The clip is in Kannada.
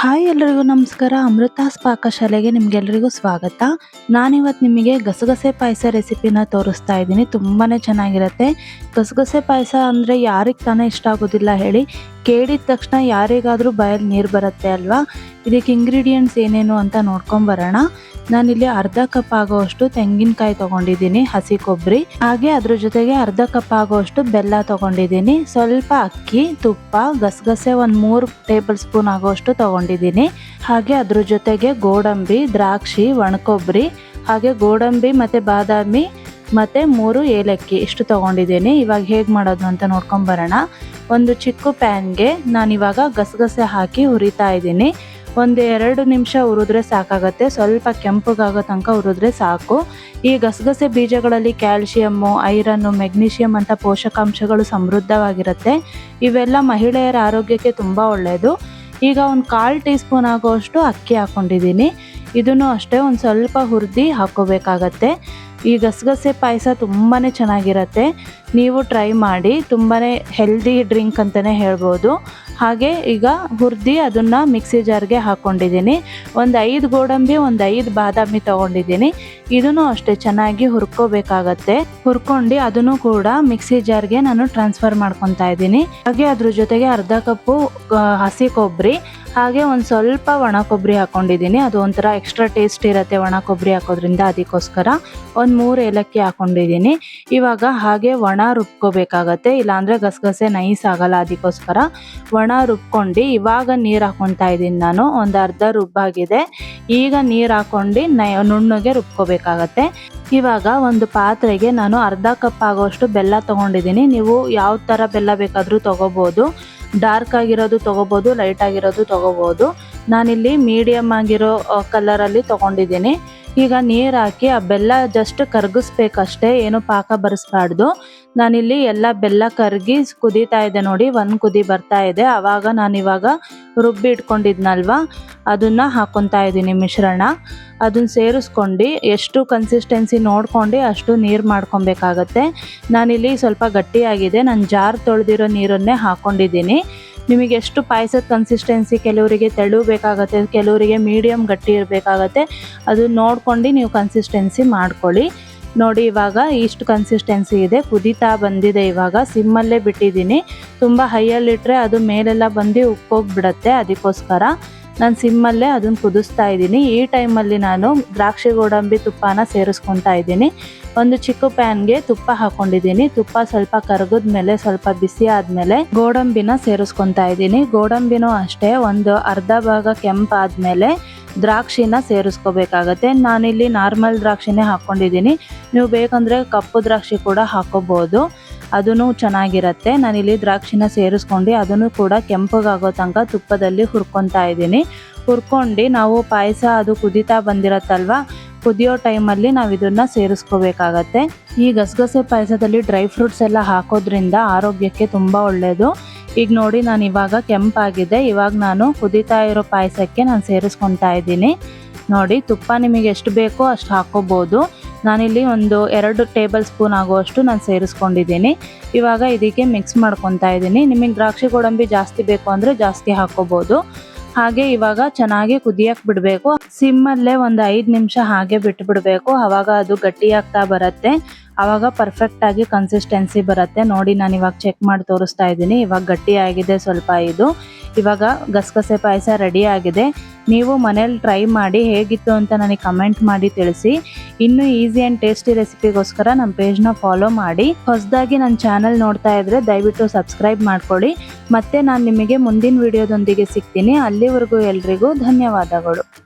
ಹಾಯ್ ಎಲ್ಲರಿಗೂ ನಮಸ್ಕಾರ. ಅಮೃತಾಸ್ ಪಾಕಶಾಲೆಗೆ ನಿಮ್ಗೆಲ್ರಿಗೂ ಸ್ವಾಗತ. ನಾನಿವತ್ತು ನಿಮಗೆ ಗಸಗಸೆ ಪಾಯಸ ರೆಸಿಪಿನ ತೋರಿಸ್ತಾ ಇದ್ದೀನಿ. ತುಂಬಾ ಚೆನ್ನಾಗಿರುತ್ತೆ. ಗಸಗಸೆ ಪಾಯಸ ಅಂದರೆ ಯಾರಿಗೆ ತಾನೇ ಇಷ್ಟ ಆಗೋದಿಲ್ಲ ಹೇಳಿ. ಕೇಳಿದ ತಕ್ಷಣ ಯಾರಿಗಾದರೂ ಬಾಯಲ್ಲಿ ನೀರು ಬರುತ್ತೆ ಅಲ್ವಾ? ಇದಕ್ಕೆ ಇಂಗ್ರೀಡಿಯೆಂಟ್ಸ್ ಏನೇನು ಅಂತ ನೋಡ್ಕೊಂಬರೋಣ ನಾನಿಲ್ಲಿ ಅರ್ಧ ಕಪ್ ಆಗೋವಷ್ಟು ತೆಂಗಿನಕಾಯಿ ತಗೊಂಡಿದ್ದೀನಿ, ಹಸಿ ಕೊಬ್ಬರಿ ಹಾಗೆ ಅದ್ರ ಜೊತೆಗೆ ಅರ್ಧ ಕಪ್ ಆಗೋವಷ್ಟು ಬೆಲ್ಲ ತೊಗೊಂಡಿದ್ದೀನಿ. ಸ್ವಲ್ಪ ಅಕ್ಕಿ, ತುಪ್ಪ, ಗಸಗಸೆ ಒಂದು ಮೂರು ಟೇಬಲ್ ಸ್ಪೂನ್ ಆಗೋವಷ್ಟು ತಗೊಂಡಿದ್ದೀನಿ. ಹಾಗೆ ಅದ್ರ ಜೊತೆಗೆ ಗೋಡಂಬಿ, ದ್ರಾಕ್ಷಿ, ಒಣಕೊಬ್ಬರಿ, ಹಾಗೆ ಗೋಡಂಬಿ ಮತ್ತು ಬಾದಾಮಿ ಮತ್ತು ಮೂರು ಏಲಕ್ಕಿ ಇಷ್ಟು ತೊಗೊಂಡಿದ್ದೀನಿ. ಇವಾಗ ಹೇಗೆ ಮಾಡೋದು ಅಂತ ನೋಡ್ಕೊಂಬರೋಣ ಒಂದು ಚಿಕ್ಕ ಪ್ಯಾನ್ಗೆ ನಾನಿವಾಗ ಗಸಗಸೆ ಹಾಕಿ ಹುರಿತಾ ಇದ್ದೀನಿ. ಒಂದು ಎರಡು ನಿಮಿಷ ಹುರಿದ್ರೆ ಸಾಕಾಗತ್ತೆ. ಸ್ವಲ್ಪ ಕೆಂಪಗಾಗೋ ತನಕ ಹುರಿದ್ರೆ ಸಾಕು. ಈ ಗಸಗಸೆ ಬೀಜಗಳಲ್ಲಿ ಕ್ಯಾಲ್ಶಿಯಮ್ಮು ಐರನ್ನು ಮೆಗ್ನೀಷಿಯಮ್ ಅಂತ ಪೋಷಕಾಂಶಗಳು ಸಮೃದ್ಧವಾಗಿರುತ್ತೆ. ಇವೆಲ್ಲ ಮಹಿಳೆಯರ ಆರೋಗ್ಯಕ್ಕೆ ತುಂಬ ಒಳ್ಳೆಯದು ಈಗ ಒಂದು ಕಾಲು ಟೀ ಸ್ಪೂನ್ ಆಗೋಷ್ಟು ಅಕ್ಕಿ ಹಾಕ್ಕೊಂಡಿದ್ದೀನಿ ಇದನ್ನು ಅಷ್ಟೇ ಒಂದು ಸ್ವಲ್ಪ ಹುರಿದು ಹಾಕ್ಕೋಬೇಕಾಗತ್ತೆ. ಈ ಗಸಗಸೆ ಪಾಯಸ ತುಂಬಾ ಚೆನ್ನಾಗಿರತ್ತೆ. ನೀವು ಟ್ರೈ ಮಾಡಿ ತುಂಬಾ ಹೆಲ್ದಿ ಡ್ರಿಂಕ್ ಅಂತಲೇ ಹೇಳ್ಬೋದು. ಹಾಗೆ ಈಗ ಹುರಿದು ಅದನ್ನು ಮಿಕ್ಸಿ ಜಾರ್ಗೆ ಹಾಕ್ಕೊಂಡಿದ್ದೀನಿ ಒಂದು ಐದು ಗೋಡಂಬಿ, ಒಂದು ಐದು ಬಾದಾಮಿ ತೊಗೊಂಡಿದ್ದೀನಿ. ಇದನ್ನು ಅಷ್ಟೇ ಚೆನ್ನಾಗಿ ಹುರ್ಕೋಬೇಕಾಗತ್ತೆ. ಹುರ್ಕೊಂಡು ಅದನ್ನು ಕೂಡ ಮಿಕ್ಸಿ ಜಾರ್ಗೆ ನಾನು ಟ್ರಾನ್ಸ್ಫರ್ ಮಾಡ್ಕೊತಾ ಇದ್ದೀನಿ. ಹಾಗೆ ಅದ್ರ ಜೊತೆಗೆ ಅರ್ಧ ಕಪ್ಪು ಹಸಿ ಕೊಬ್ಬರಿ ಹಾಗೆ ಒಂದು ಸ್ವಲ್ಪ ಒಣ ಕೊಬ್ಬರಿ ಹಾಕೊಂಡಿದ್ದೀನಿ. ಅದು ಒಂಥರ ಎಕ್ಸ್ಟ್ರಾ ಟೇಸ್ಟ್ ಇರುತ್ತೆ ಒಣ ಕೊಬ್ಬರಿ ಹಾಕೋದ್ರಿಂದ ಅದಕ್ಕೋಸ್ಕರ ಒಂದು ಮೂರು ಏಲಕ್ಕಿ ಹಾಕೊಂಡಿದ್ದೀನಿ. ಇವಾಗ ಹಾಗೆ ಒಣ ರುಬ್ಕೋಬೇಕಾಗತ್ತೆ. ಇಲ್ಲಾಂದರೆ ಗಸಗಸೆ ನೈಸ್ ಆಗಲ್ಲ. ಅದಕ್ಕೋಸ್ಕರ ಒಣ ರುಬ್ಕೊಂಡು ಇವಾಗ ನೀರು ಹಾಕೊತಾ ಇದ್ದೀನಿ ನಾನು. ಒಂದು ಅರ್ಧ ರುಬ್ಬಾಗಿದೆ ಈಗ ನೀರು ಹಾಕ್ಕೊಂಡು ನೈ, ನುಣ್ಣಗೆ ರುಬ್ಕೋಬೇಕಾಗತ್ತೆ. ಇವಾಗ ಒಂದು ಪಾತ್ರೆಗೆ ನಾನು ಅರ್ಧ ಕಪ್ ಆಗೋಷ್ಟು ಬೆಲ್ಲ ತೊಗೊಂಡಿದ್ದೀನಿ. ನೀವು ಯಾವ ಥರ ಬೆಲ್ಲ ಬೇಕಾದರೂ ತೊಗೋಬೋದು. ಡಾರ್ಕ್ ಆಗಿರೋದು ತೊಗೋಬೋದು ಲೈಟ್ ಆಗಿರೋದು ತೊಗೋಬೋದು. ನಾನಿಲ್ಲಿ ಮೀಡಿಯಮ್ ಆಗಿರೋ ಕಲರಲ್ಲಿ ತೊಗೊಂಡಿದ್ದೀನಿ. ಈಗ ನೀರು ಹಾಕಿ ಆ ಬೆಲ್ಲ ಜಸ್ಟ್ ಕರಗಿಸ್ಬೇಕಷ್ಟೇ, ಏನು ಪಾಕ ಬರೆಸ್ಬಾರ್ದು. ನಾನಿಲ್ಲಿ ಎಲ್ಲ ಬೆಲ್ಲ ಕರಗಿ ಕುದೀತಾ ಇದೆ ನೋಡಿ, ಒಂದು ಕುದಿ ಬರ್ತಾ ಇದೆ. ಆವಾಗ ನಾನಿವಾಗ ರುಬ್ಬಿ ಇಟ್ಕೊಂಡಿದ್ನಲ್ವ? ಅದನ್ನು ಹಾಕ್ಕೊತಾ ಇದ್ದೀನಿ ಮಿಶ್ರಣ. ಅದನ್ನ ಸೇರಿಸ್ಕೊಂಡು ಎಷ್ಟು ಕನ್ಸಿಸ್ಟೆನ್ಸಿ ನೋಡ್ಕೊಂಡು ಅಷ್ಟು ನೀರು ಮಾಡ್ಕೊಬೇಕಾಗತ್ತೆ. ನಾನಿಲ್ಲಿ ಸ್ವಲ್ಪ ಗಟ್ಟಿಯಾಗಿದೆ. ನಾನು ಜಾರ್ ತೊಳೆದಿರೋ ನೀರನ್ನೇ ಹಾಕ್ಕೊಂಡಿದ್ದೀನಿ ನಿಮಗೆ ಎಷ್ಟು ಪಾಯಸದ ಕನ್ಸಿಸ್ಟೆನ್ಸಿ ಕೆಲವರಿಗೆ ತೆಳು ಬೇಕಾಗತ್ತೆ ಕೆಲವರಿಗೆ ಮೀಡಿಯಮ್ ಗಟ್ಟಿ ಇರಬೇಕಾಗತ್ತೆ, ಅದು ನೋಡ್ಕೊಂಡು ನೀವು ಕನ್ಸಿಸ್ಟೆನ್ಸಿ ಮಾಡ್ಕೊಳ್ಳಿ. ನೋಡಿ ಇವಾಗ ಇಷ್ಟು ಕನ್ಸಿಸ್ಟೆನ್ಸಿ ಇದೆ, ಕುದೀತಾ ಬಂದಿದೆ ಇವಾಗ ಸಿಮ್ಮಲ್ಲೇ ಬಿಟ್ಟಿದ್ದೀನಿ. ತುಂಬ ಹೈಯಲ್ಲಿಟ್ಟರೆ ಅದು ಮೇಲೆಲ್ಲ ಬಂದು ಉಕ್ಕೋಗ್ಬಿಡತ್ತೆ ಅದಕ್ಕೋಸ್ಕರ. ನಾನು ಸಿಮ್ಮಲ್ಲೇ ಅದನ್ನು ಕುದಿಸ್ತಾ ಇದ್ದೀನಿ. ಈ ಟೈಮಲ್ಲಿ ನಾನು ದ್ರಾಕ್ಷಿ ಗೋಡಂಬಿ ತುಪ್ಪನ ಸೇರಿಸ್ಕೊತಾ ಇದ್ದೀನಿ. ಒಂದು ಚಿಕ್ಕ ಪ್ಯಾನ್ಗೆ ತುಪ್ಪ ಹಾಕೊಂಡಿದ್ದೀನಿ. ತುಪ್ಪ ಸ್ವಲ್ಪ ಕರಗದ ಮೇಲೆ, ಸ್ವಲ್ಪ ಬಿಸಿ ಆದಮೇಲೆ ಗೋಡಂಬಿನ ಸೇರಿಸ್ಕೊತಾ ಇದ್ದೀನಿ. ಗೋಡಂಬಿನೂ ಅಷ್ಟೇ, ಒಂದು ಅರ್ಧ ಭಾಗ ಕೆಂಪಾದ್ಮೇಲೆ ದ್ರಾಕ್ಷಿನ ಸೇರಿಸ್ಕೋಬೇಕಾಗತ್ತೆ. ನಾನಿಲ್ಲಿ ನಾರ್ಮಲ್ ದ್ರಾಕ್ಷಿನೇ ಹಾಕ್ಕೊಂಡಿದ್ದೀನಿ ನೀವು ಬೇಕಂದರೆ ಕಪ್ಪು ದ್ರಾಕ್ಷಿ ಕೂಡ ಹಾಕೋಬಹುದು ಅದೂ ಚೆನ್ನಾಗಿರುತ್ತೆ. ನಾನಿಲ್ಲಿ ದ್ರಾಕ್ಷಿನ ಸೇರಿಸ್ಕೊಂಡು ಅದನ್ನು ಕೂಡ ಕೆಂಪಗಾಗೋ ತನಕ ತುಪ್ಪದಲ್ಲಿ ಹುರ್ಕೊತಾ ಇದ್ದೀನಿ. ಹುರ್ಕೊಂಡು ನಾವು ಪಾಯಸ ಅದು ಕುದೀತಾ ಬಂದಿರತ್ತಲ್ವ, ಕುದಿಯೋ ಟೈಮಲ್ಲಿ ನಾವು ಇದನ್ನು ಸೇರಿಸ್ಕೋಬೇಕಾಗತ್ತೆ. ಈ ಗಸಗಸೆ ಪಾಯಸದಲ್ಲಿ ಡ್ರೈ ಫ್ರೂಟ್ಸ್ ಎಲ್ಲ ಹಾಕೋದ್ರಿಂದ ಆರೋಗ್ಯಕ್ಕೆ ತುಂಬ ಒಳ್ಳೆಯದು ಈಗ ನೋಡಿ ನಾನು ಇವಾಗ ಕೆಂಪಾಗಿದೆ. ಇವಾಗ ನಾನು ಕುದೀತಾ ಇರೋ ಪಾಯಸಕ್ಕೆ ನಾನು ಸೇರಿಸ್ಕೊತಾ ಇದ್ದೀನಿ. ನೋಡಿ ತುಪ್ಪ ನಿಮಗೆ ಎಷ್ಟು ಬೇಕೋ ಅಷ್ಟು ಹಾಕೋಬೋದು. ನಾನಿಲ್ಲಿ ಒಂದು ಎರಡು ಟೇಬಲ್ ಸ್ಪೂನ್ ಆಗುವಷ್ಟು ನಾನು ಸೇರಿಸ್ಕೊಂಡಿದ್ದೀನಿ. ಇವಾಗ ಇದಕ್ಕೆ ಮಿಕ್ಸ್ ಮಾಡ್ಕೊತಾ ಇದ್ದೀನಿ. ನಿಮಗೆ ದ್ರಾಕ್ಷಿ ಗೋಡಂಬಿ ಜಾಸ್ತಿ ಬೇಕು ಅಂದರೆ ಜಾಸ್ತಿ ಹಾಕೋಬೋದು. ಹಾಗೆ ಇವಾಗ ಚೆನ್ನಾಗಿ ಕುದಿಯಕ್ಕೆ ಬಿಡಬೇಕು. ಸಿಮ್ಮಲ್ಲೇ ಒಂದು ಐದು ನಿಮಿಷ ಹಾಗೆ ಬಿಟ್ಟು ಬಿಡಬೇಕು ಆವಾಗ ಅದು ಗಟ್ಟಿಯಾಗ್ತಾ ಬರುತ್ತೆ. ಆವಾಗ ಪರ್ಫೆಕ್ಟಾಗಿ ಕನ್ಸಿಸ್ಟೆನ್ಸಿ ಬರುತ್ತೆ. ನೋಡಿ ನಾನು ಇವಾಗ ಚೆಕ್ ಮಾಡಿ ತೋರಿಸ್ತಾ ಇದ್ದೀನಿ. ಇವಾಗ ಗಟ್ಟಿಯಾಗಿದೆ ಸ್ವಲ್ಪ ಇದು. ಇವಾಗ ಗಸಗಸೆ ಪಾಯಸ ರೆಡಿ ಆಗಿದೆ. ನೀವು ಮನೇಲಿ ಟ್ರೈ ಮಾಡಿ ಹೇಗಿತ್ತು ಅಂತ ನನಗೆ ಕಮೆಂಟ್ ಮಾಡಿ ತಿಳಿಸಿ. ಇನ್ನೂ ಈಸಿ ಆ್ಯಂಡ್ ಟೇಸ್ಟಿ ರೆಸಿಪಿಗೋಸ್ಕರ ನಮ್ಮ ಪೇಜ್ನ ಫಾಲೋ ಮಾಡಿ. ಹೊಸದಾಗಿ ನನ್ನ ಚಾನಲ್ ನೋಡ್ತಾ ಇದ್ರೆ ದಯವಿಟ್ಟು ಸಬ್ಸ್ಕ್ರೈಬ್ ಮಾಡ್ಕೊಳ್ಳಿ. ಮತ್ತೆ ನಾನು ನಿಮಗೆ ಮುಂದಿನ ವಿಡಿಯೋದೊಂದಿಗೆ ಸಿಗ್ತೀನಿ. ಅಲ್ಲಿವರೆಗೂ ಎಲ್ರಿಗೂ ಧನ್ಯವಾದಗಳು.